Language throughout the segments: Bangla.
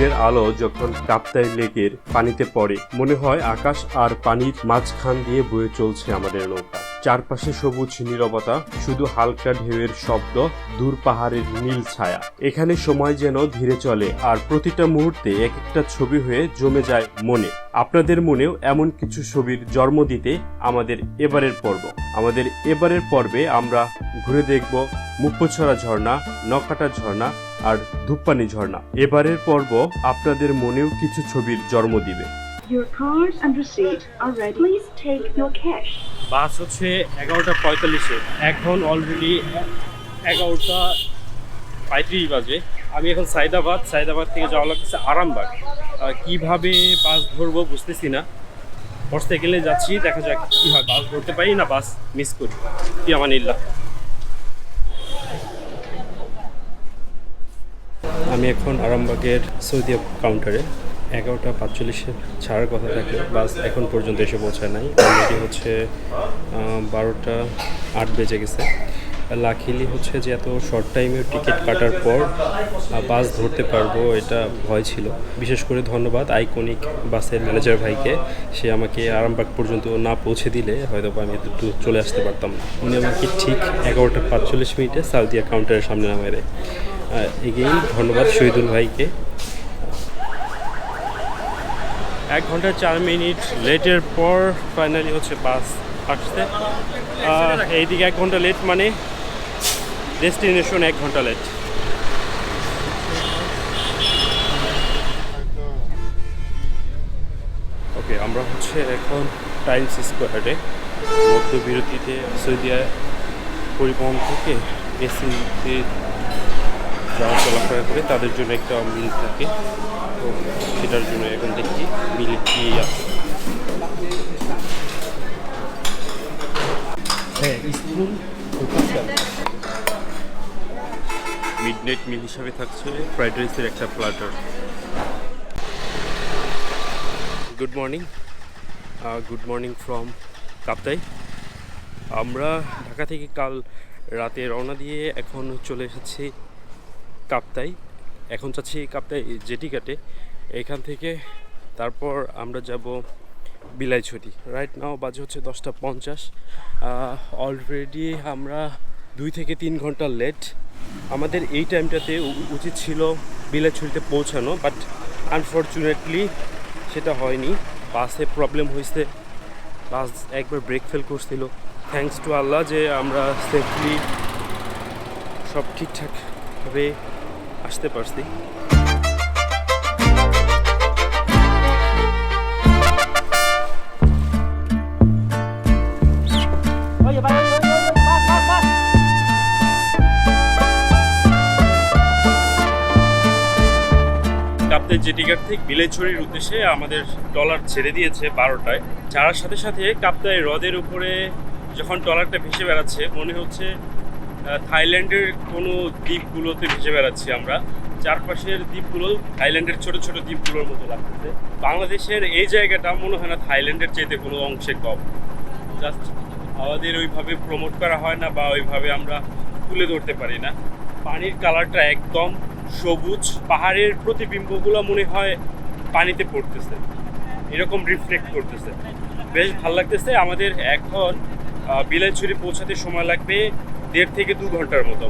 দিনের আলো যখন কাপ্তাই লেকের পানিতে পড়ে, মনে হয় আকাশ আর পানির মাঝখান দিয়ে বয়ে চলছে আমাদের নৌকা। চারপাশে সবুজ নীরবতা, শুধু হালকা ঢেউয়ের শব্দ, দূর পাহাড়ের নীল ছায়া। এখানে সময় যেন ধীরে চলে, আর প্রতিটা মুহূর্তে এক একটা ছবি হয়ে জমে যায় মনে। আপনাদের মনেও এমন কিছু ছবির জন্ম দিতে আমাদের এবারের পর্ব। আমাদের এবারের পর্বে আমরা ঘুরে দেখব মুক্তছড়া ঝর্ণা, নকাটা ঝর্ণা, আর ধূপপানি ঝর্ণা। এবারের পর্ব আপনাদের মনেও কিছু ছবির জন্ম দিবে। Your card and receipt are ready. Please take your cash. বাস হচ্ছে এগারোটা পঁয়তাল্লিশে। এখন অলরেডি এগারোটা পঁয়ত্রিশ বাজে। আমি এখন সাইদাবাদ। সাইদাবাদ থেকে যাওয়া লাগতেছে আরামবাগ। কীভাবে বাস ধরবো বুঝতেছি না। বসতে গেলে যাচ্ছি, দেখা যাক কি হয়। বাস ধরতে পারি না বাস মিস করি? কি আমার নিল্লা আমি এখন আরামবাগের সৌদি কাউন্টারে এগারোটা পাঁচচল্লিশে ছাড়ার কথা থাকে, বাস এখন পর্যন্ত এসে পৌঁছায় নাই। অলরেডি হচ্ছে বারোটা আট বেজে গেছে। লাকিলি হচ্ছে যে এত শর্ট টাইমের টিকিট কাটার পর বাস ধরতে পারব এটা ভয় ছিল। বিশেষ করে ধন্যবাদ আইকনিক বাসের ম্যানেজার ভাইকে। সে আমাকে আরামবাগ পর্যন্ত না পৌঁছে দিলে হয়তো আমি একটু চলে আসতে পারতাম উনি আমাকে ঠিক এগারোটা পাঁচচল্লিশ মিনিটে সালদিয়া কাউন্টারের সামনে নামিয়ে দেয়। এগেইন ধন্যবাদ শহীদুল ভাইকে। এক ঘণ্টা চার মিনিট লেটের পর ফাইনালি হচ্ছে বাস আসতে এইদিকে এক ঘণ্টা লেট মানে ডেস্টিনেশন এক ঘণ্টা লেট ওকে আমরা হচ্ছে এখন টাইমস স্কোয়ারে মধ্যবিরতিতে সৌদিয়া পরিবহন থেকে এসিতে যাওয়া চলাফেরা করে তাদের জন্য একটা মিল থাকে। তো সেটার জন্য এখন দেখি মিল কি আছে। মিডনাইট মিল হিসাবে থাকছে ফ্রাইড রাইসের একটা platter good morning good morning from Kaptai আমরা ঢাকা থেকে কাল রাতে রওনা দিয়ে এখন চলে এসেছি কাপ্তাই। এখন যাচ্ছি কাপ্তাই জেটি কাটে এখান থেকে তারপর আমরা যাব বিলাইছড়ি। রাইট নাও বাজে হচ্ছে দশটা পঞ্চাশ। অলরেডি আমরা দুই থেকে তিন ঘণ্টা লেট আমাদের এই টাইমটাতে উচিত ছিল বিলাইছড়িতে পৌঁছানো বাট আনফর্চুনেটলি সেটা হয়নি। বাসে প্রবলেম হয়েছে। বাস একবার ব্রেক ফেল করছিল। থ্যাঙ্কস টু আল্লাহ যে আমরা সেফলি সব ঠিকঠাকভাবে আসতে পারছি। কাপ্তাই জেটিঘাট থেকে বিলাইছড়ির উদ্দেশ্যে আমাদের ট্রলার ছেড়ে দিয়েছে বারোটায়। ছাড়ার সাথে সাথে কাপ্তাই হ্রদের উপরে যখন ট্রলারটা ভেসে বেড়াচ্ছে, মনে হচ্ছে থাইল্যান্ডের কোনো দ্বীপগুলোতে ভেসে বেড়াচ্ছি আমরা। চারপাশের দ্বীপগুলো থাইল্যান্ডের ছোট ছোট দ্বীপগুলোর মতো লাগতেছে। বাংলাদেশের এই জায়গাটা মনে হয় না থাইল্যান্ডের চাইতে কোনো অংশে কম। জাস্ট আমাদের ওইভাবে প্রমোট করা হয় না বা ওইভাবে আমরা তুলে ধরতে পারি না। পানির কালারটা একদম সবুজ। পাহাড়ের প্রতিবিম্বগুলো মনে হয় পানিতে পড়তেছে। এরকম রিফ্লেক্ট করতেছে। বেশ ভালো লাগতেছে। আমাদের এখন বিলাইছড়ি পৌঁছাতে সময় লাগবে। দেড় থেকে দু ঘণ্টার মতো।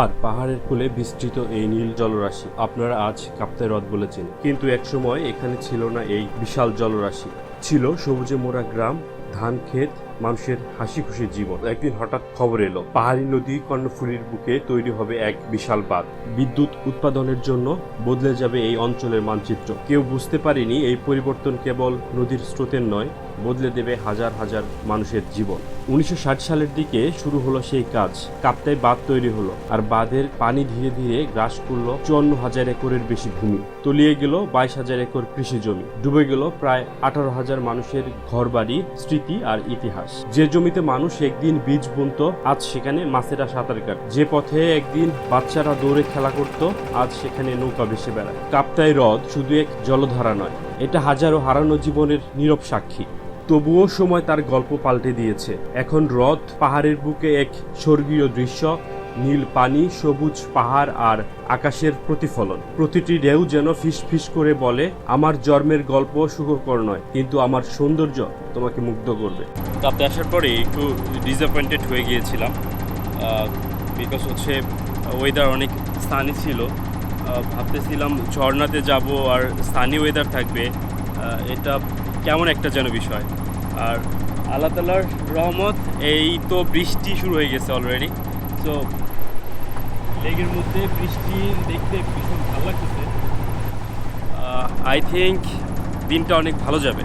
আর পাহাড়ের কোলে বিস্তৃত এই নীল জলরাশি, আপনারা আজ কাপ্তাই হ্রদ বলেছেন। কিন্তু একসময় এখানে ছিল না এই বিশাল জলরাশি। ছিল সবুজে মোড়া গ্রাম, ধান ক্ষেত মানুষের হাসি খুশি জীবন। একদিন হঠাৎ খবর এলো, পাহাড়ি নদী কর্ণফুলীর বুকে তৈরি হবে এক বিশাল বাঁধ। বিদ্যুৎ উৎপাদনের জন্য বদলে যাবে এই অঞ্চলের মানচিত্র। কেউ বুঝতে পারেনি এই পরিবর্তন কেবল নদীর স্রোতের নয়, বদলে দেবে হাজার হাজার মানুষের জীবন। উনিশশো ষাট সালের দিকে শুরু হলো সেই কাজ। কাপ্তাই বাঁধ তৈরি হলো আর বাঁধের পানি ধীরে ধীরে গ্রাস করল চুয়ান্ন হাজার একরের বেশি ভূমি। তলিয়ে গেল বাইশ হাজার একর কৃষি জমি ডুবে গেল প্রায় আঠারো হাজার মানুষের ঘরবাড়ি, স্মৃতি আর ইতিহাস। যে জমিতে মানুষ একদিন বীজ বুনত, আজ সেখানে মাছেরা সাঁতার কাট। যে পথে একদিন বাচ্চারা দৌড়ে খেলা করত, আজ সেখানে নৌকা ভেসে বেড়ায়। কাপ্তাই হ্রদ শুধু এক জলধারা নয়, এটা হাজারো হারানো জীবনের নীরব সাক্ষী। তবুও সময় তার গল্প পাল্টে দিয়েছে। এখন হ্রদ পাহাড়ের বুকে এক স্বর্গীয় দৃশ্য নীল পানি, সবুজ পাহাড় আর আকাশের প্রতিফলন। প্রতিটি ঢেউ যেন ফিস ফিস করে বলে, আমার জন্মের গল্প সুখকর নয়, কিন্তু আমার সৌন্দর্য তোমাকে মুগ্ধ করবে। কাপতে আসার পরে একটু ডিসঅ্যাপয়েন্টেড হয়ে গিয়েছিলাম বিকজ হচ্ছে ওয়েদার অনেক স্থানীয় ছিল। ভাবতেছিলাম ঝর্ণাতে যাব আর স্থানীয় ওয়েদার থাকবে এটা কেমন একটা যেন বিষয়। আর আল্লাহ তালার রহমত, এই তো বৃষ্টি শুরু হয়ে গেছে অলরেডি তো লেগের মধ্যে বৃষ্টি দেখতে ভীষণ ভালো লাগতেছে। আই থিঙ্ক দিনটা অনেক ভালো যাবে।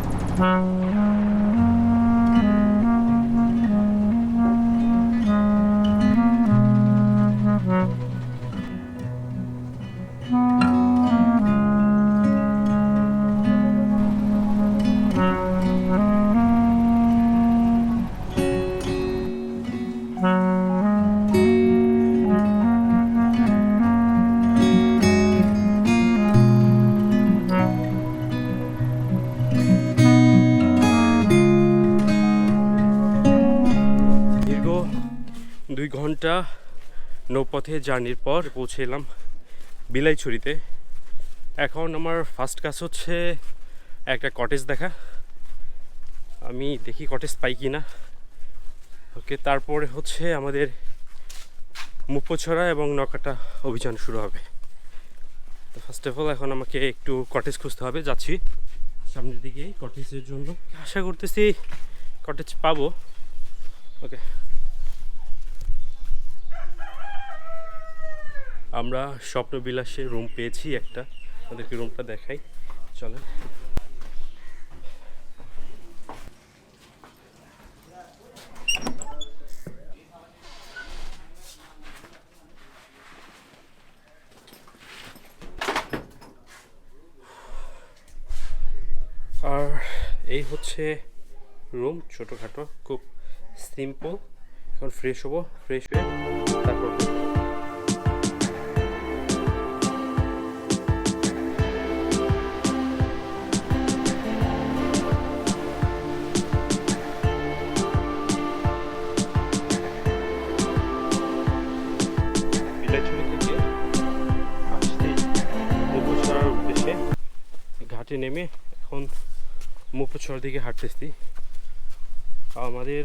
নৌপথে জার্নির পর পৌঁছে এলাম বিলাইছড়িতে। এখন আমার ফার্স্ট কাজ হচ্ছে একটা কটেজ দেখা। আমি দেখি কটেজ পাই কি না ওকে, তারপরে হচ্ছে আমাদের মুপ্পছড়া এবং নকাটা অভিযান শুরু হবে। তো ফার্স্ট অফ অল এখন আমাকে একটু কটেজ খুঁজতে হবে, যাচ্ছি। সামনের দিকে কটেজের জন্য। আশা করতেছি কটেজ পাবো। ওকে আমরা স্বপ্নবিলাসে রুম পেয়েছি একটা। আমাদেরকে রুমটা দেখাই। চলেন। আর এই হচ্ছে রুম ছোটোখাটো, খুব সিম্পল এখন ফ্রেশ হব ফ্রেশ হয়ে তারপর নেমে এখন মুপুছড়ার দিকে হাঁটতেছি। আমাদের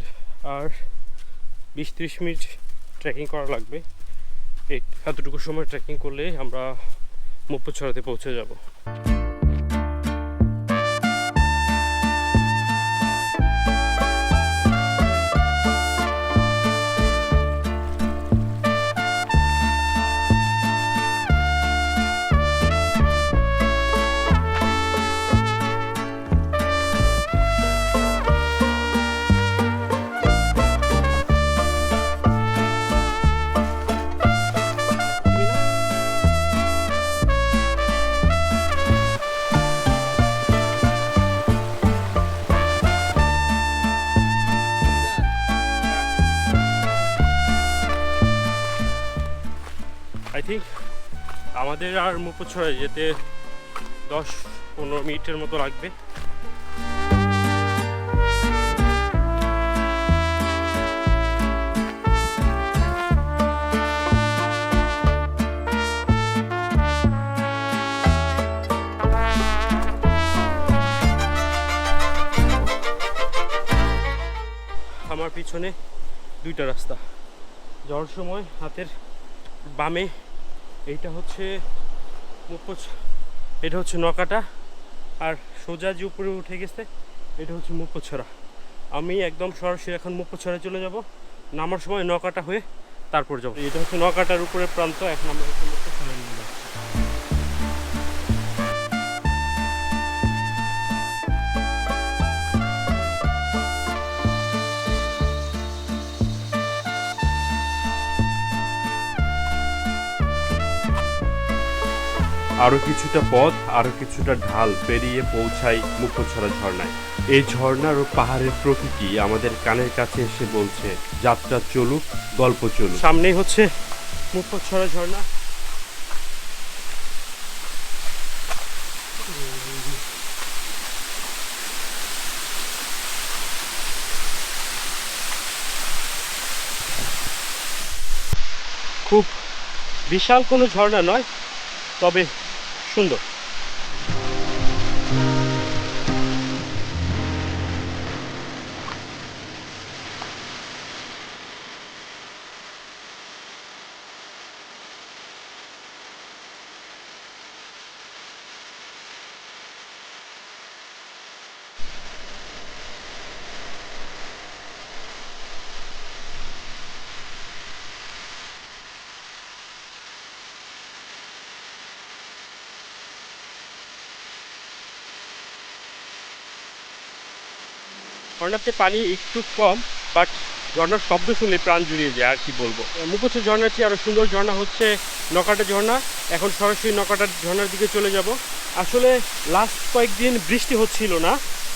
আর বিশ ত্রিশ মিনিট ট্রেকিং করা লাগবে। এতটুকু সময় ট্রেকিং করলে আমরা মুপুছড়াতে পৌঁছে যাব। থিঙ্ক আমাদের আর মুপুছড়ায় যেতে দশ পনেরো মিনিটের মতো লাগবে। আমার পিছনে দুইটা রাস্তা। যাওয়ার সময় হাতের বামে এইটা হচ্ছে এটা হচ্ছে নকাটা আর সোজা যে উপরে উঠে গেছে, এটা হচ্ছে মুপ্পছড়া আমি একদম সরাসরি এখন মুপ্পছড়া চলে যাব, নামার সময় নকাটা হয়ে তারপর যাব। এটা হচ্ছে নকাটার উপরে প্রান্ত, এখন আমরা আরও কিছুটা পথ আরও কিছুটা ঢাল পেরিয়ে পৌঁছাই মুখছড়া ঝর্ণায়। এই ঝর্ণার ও পাহাড়ের প্রকৃতি আমাদের কানের কাছে এসে বলছে, যাত্রা চলুক, গল্প চলুক। সামনেই হচ্ছে মুখছড়া ঝর্ণা। খুব বিশাল কোনো ঝর্ণা নয়, তবে সুন্দর ঝর্ণাতে পানি একটু কম বাট ঝর্ণার শব্দ শুনলে প্রাণ জুড়িয়ে যায়, আর কি বলব। মুখোচ্ছ ঝর্ণাটি আরও সুন্দর ঝর্ণা হচ্ছে নকাটা ঝর্ণা। এখন সরাসরি নকাটা ঝর্ণার দিকে চলে যাব। আসলে লাস্ট কয়েকদিন বৃষ্টি হচ্ছিল না,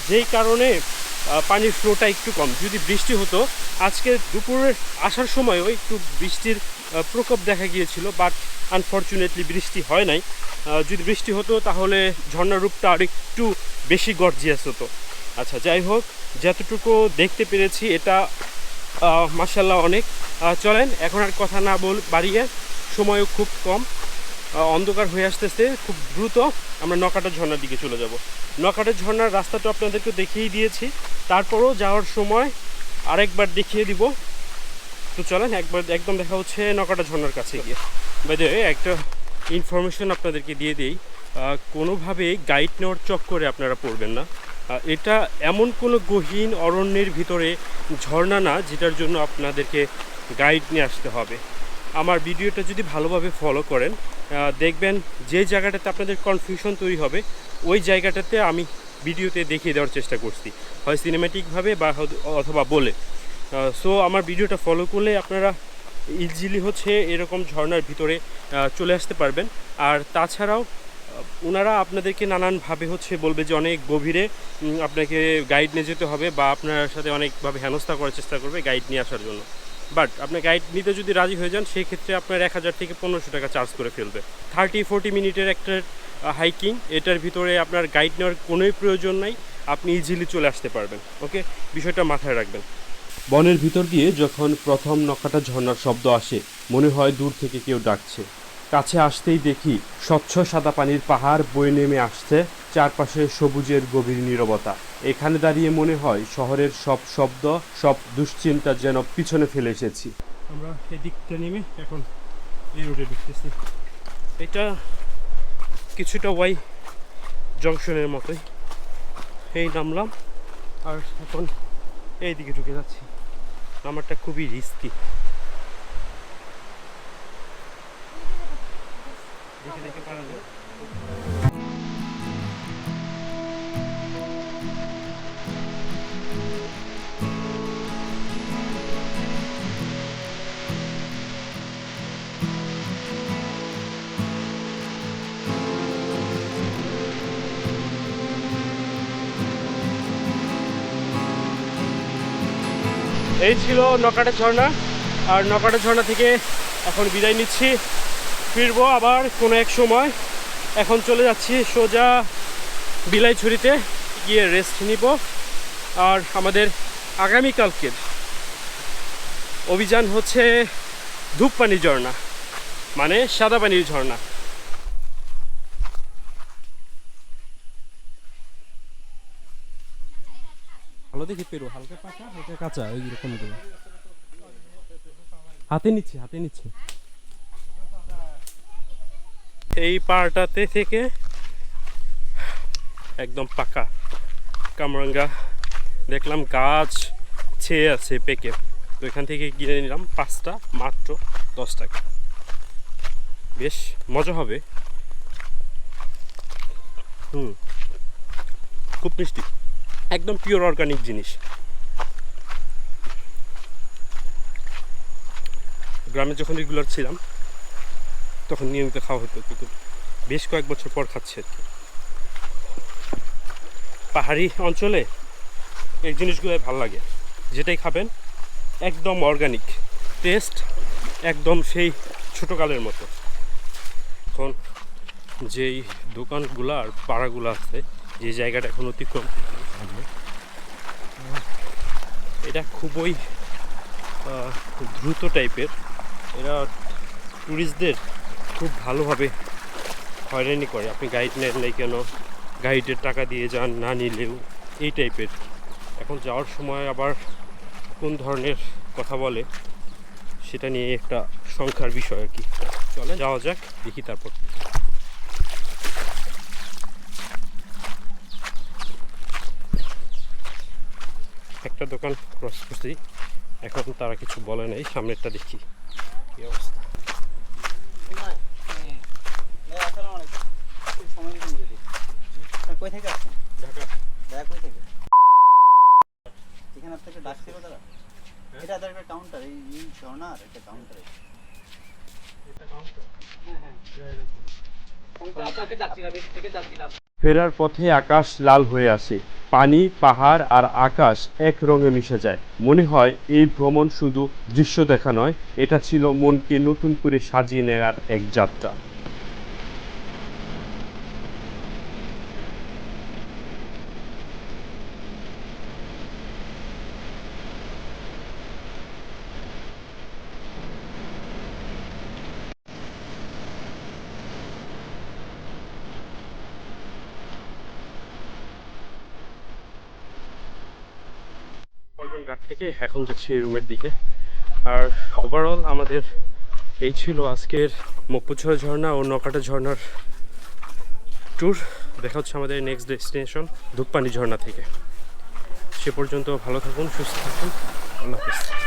যেই কারণে পানির ফ্লোটা একটু কম। যদি বৃষ্টি হতো, আজকে দুপুরে আসার সময়ও একটু বৃষ্টির প্রকোপ দেখা গিয়েছিল বাট আনফর্চুনেটলি বৃষ্টি হয় নাই। যদি বৃষ্টি হতো, তাহলে ঝর্ণার রূপটা আর একটু বেশি গর্জিয়াস হতো। আচ্ছা যাই হোক, যতটুকু দেখতে পেরেছি, এটা মার্শাল্লাহ অনেক। চলেন, এখন আর কথা না বল, বাড়িয়ে, সময়ও খুব কম। অন্ধকার হয়ে আসতেছে, খুব দ্রুত আমরা নকাটা ঝর্নার দিকে চলে যাব। নকাটা ঝর্ণার রাস্তাটা আপনাদেরকে দেখিয়ে দিয়েছি। তারপরও যাওয়ার সময় আরেকবার দেখিয়ে দিব। তো চলেন, একবার একদম দেখা হচ্ছে নকাটা ঝর্ণার কাছে গিয়ে। বাইদে একটা ইনফরমেশন আপনাদেরকে দিয়ে দিই। কোনোভাবেই গাইড নেওয়ার চক্করে আপনারা পড়বেন না। এটা এমন কোনো গহীন অরণ্যের ভিতরে ঝর্ণা না, যেটার জন্য আপনাদেরকে গাইড নিয়ে আসতে হবে। আমার ভিডিওটা যদি ভালোভাবে ফলো করেন দেখবেন যে জায়গাটাতে আপনাদের কনফিউশন তৈরি হবে, ওই জায়গাটাতে আমি ভিডিওতে দেখিয়ে দেওয়ার চেষ্টা করছি, হয় সিনেমেটিকভাবে বা অথবা বলে। সো আমার ভিডিওটা ফলো করলে আপনারা ইজিলি হচ্ছে এরকম ঝর্ণার ভিতরে চলে আসতে পারবেন। আর তাছাড়াও ওনারা আপনাদেরকে নানানভাবে হচ্ছে বলবে যে অনেক গভীরে আপনাকে গাইড নিয়ে যেতে হবে বা আপনার সাথে অনেকভাবে হেনস্থা করার চেষ্টা করবে গাইড নিয়ে আসার জন্য। বাট আপনি গাইড নিতে যদি রাজি হয়ে যান সেই ক্ষেত্রে আপনার এক হাজার থেকে পনেরোশো টাকা চার্জ করে ফেলবে। থার্টি ফোর্টি মিনিটের একটা হাইকিং এটার ভিতরে আপনার গাইড নেওয়ার কোনোই প্রয়োজন নাই, আপনি ইজিলি চলে আসতে পারবেন। ওকে বিষয়টা মাথায় রাখবেন। বনের ভিতর দিয়ে যখন প্রথম নকাটা ঝর্ণার শব্দ আসে, মনে হয় দূর থেকে কেউ ডাকছে। কাছে আসতেই দেখি স্বচ্ছ সাদা পানির পাহাড় বয়ে নেমে আসছে চারপাশে সবুজের গভীর নীরবতা। এখানে দাঁড়িয়ে মনে হয় শহরের সব শব্দ, সব দুশ্চিন্তা যেন পিছনে ফেলে এসেছি। আমরা এদিকটা নেমে এখন এই রোডে ঢুকতেছি। এটা কিছুটা ওয়াই জংশনের মতোই। এই নামলাম আর এখন এই দিকে ঢুকে যাচ্ছি। নামারটা খুবই রিস্কি এই ছিল নকাটা ঝর্ণা। আর নকাটা ঝর্ণা থেকে এখন বিদায় নিচ্ছি। ফিরবো আবার কোনো এক সময়। এখন চলে যাচ্ছি সোজা বিলাই বিলাইছড়িতে, গিয়ে রেস্ট নিব। আর আমাদের আগামীকালকের অভিযান হচ্ছে ধূপপানি ঝর্ণা মানে সাদা পানির ঝর্ণা। পেরো, হালকা পাকা, হালকা কাঁচা করে হাতে নিচ্ছে হাতে নিচ্ছে। এই পাড়টাতে থেকে একদম পাকা কামরাঙ্গা। দেখলাম গাছ ছেয়ে আছে পেকে। তো এখান থেকে কিনে নিলাম পাঁচটা, মাত্র দশ টাকা। বেশ, মজা হবে। হুম, খুব মিষ্টি। একদম পিওর অর্গানিক জিনিস। গ্রামে যখন রেগুলার ছিলাম, তখন নিয়মিত খাওয়া হতো, কিন্তু বেশ কয়েক বছর পর খাচ্ছি আর কি। পাহাড়ি অঞ্চলে এই জিনিসগুলো ভালো লাগে। যেটাই খাবেন, একদম অর্গানিক টেস্ট একদম সেই ছোটোকালের মতো। এখন যেই দোকানগুলো আর পাড়াগুলো আছে, যে জায়গাটা এখন অতিক্রম এটা খুবই দ্রুত টাইপের। এরা ট্যুরিস্টদের খুব ভালোভাবে হয়রানি করে। আপনি গাইড নেন নাই কেন? গাইডের টাকা দিয়ে যান না নিলেও। এই টাইপের। এখন যাওয়ার সময় আবার কোন ধরনের কথা বলে সেটা নিয়ে একটা সংখ্যার বিষয় আর কি। চলে যাওয়া যাক দেখি তারপর। একটা দোকান ক্রস করছি। এখন তারা কিছু বলে নাই সামনেরটা দেখি। কি অবস্থা? কই থেকে আসছেন ঢাকা দেখা কই থেকে এখানে তারা এটা কাউন্টার এই এই ঝর্ণার একটা কাউন্টার ফেরার পথে আকাশ লাল হয়ে আসে পানি, পাহাড় আর আকাশ এক রঙে মিশে যায়। মনে হয় এই ভ্রমণ শুধু দৃশ্য দেখা নয়, এটা ছিল মনকে নতুন করে সাজিয়ে নেওয়ার এক যাত্রা। ঘাট থেকে এখন যাচ্ছি রুমের দিকে। আর ওভারঅল আমাদের এই ছিল আজকের মপুছড়া ঝর্ণা ও নকাটা ঝর্ণার ট্যুর দেখা হচ্ছে আমাদের নেক্সট ডেস্টিনেশন ধূপপানি ঝর্ণা থেকে। সে পর্যন্ত ভালো থাকুন, সুস্থ থাকুন। আল্লাহ হাফিজ।